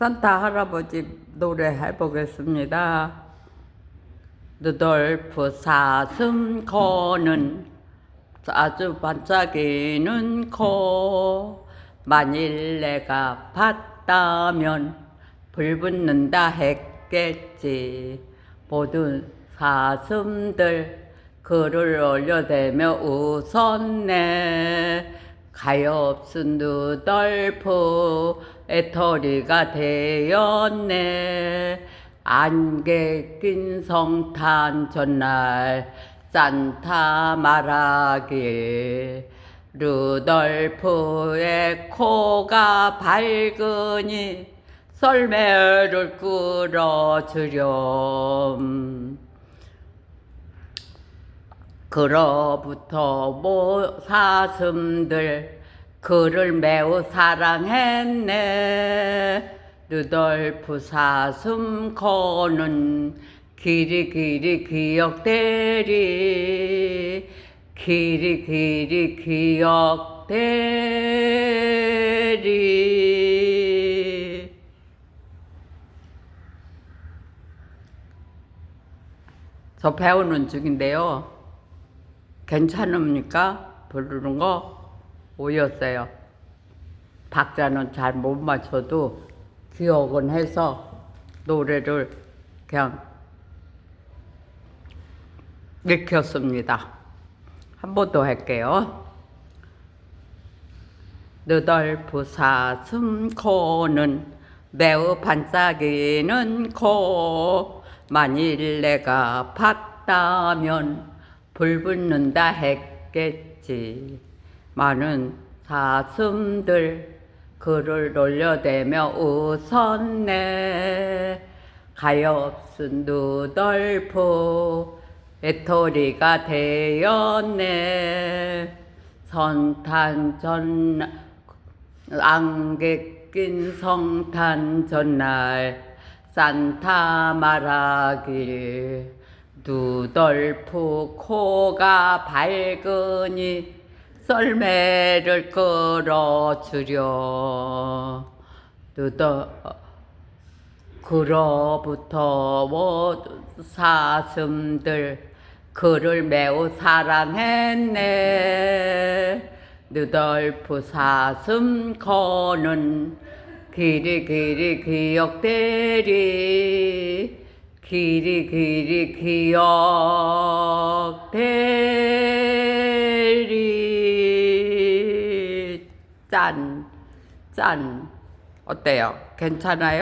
산타 할아버지 노래 해보겠습니다. 루돌프 사슴 코는 아주 반짝이는 코. 만일 내가 봤다면 불 붙는다 했겠지. 모든 사슴들 글을 올려대며 웃었네 가엾은 누덜프 애터리가 되었네. 안개 낀 성탄 전날 산타 말하길. 루돌프의 코가 밝으니 썰매를 끌어주렴 그로부터 모 사슴들 그를 매우 사랑했네. 루돌프 사슴 코는 길이 길이 기억되리 길이 길이 기억되리 저 배우는 중인데요. 괜찮습니까? 부르는 거 오였어요. 박자는 잘 못 맞춰도 기억은 해서 노래를 그냥 익혔습니다. 한 번 더 할게요. 느덜프 사슴 코는 매우 반짝이는 코 만일 내가 봤다면 불 붙는다 했겠지. 많은 사슴들 그를 놀려대며 웃었네. 가엾은 누덜프 애토리가 되었네. 선탄 전 안개 낀 성탄 전날 산타 말하길 누덜프 코가 밝으니 썰매를 끌어주려. 누더 그로부터 사슴들 그를 매우 사랑했네. 누덜프 사슴 코는 길이 길이 기억되리 길이 길이 기억되리 짠 짠 어때요? 괜찮아요?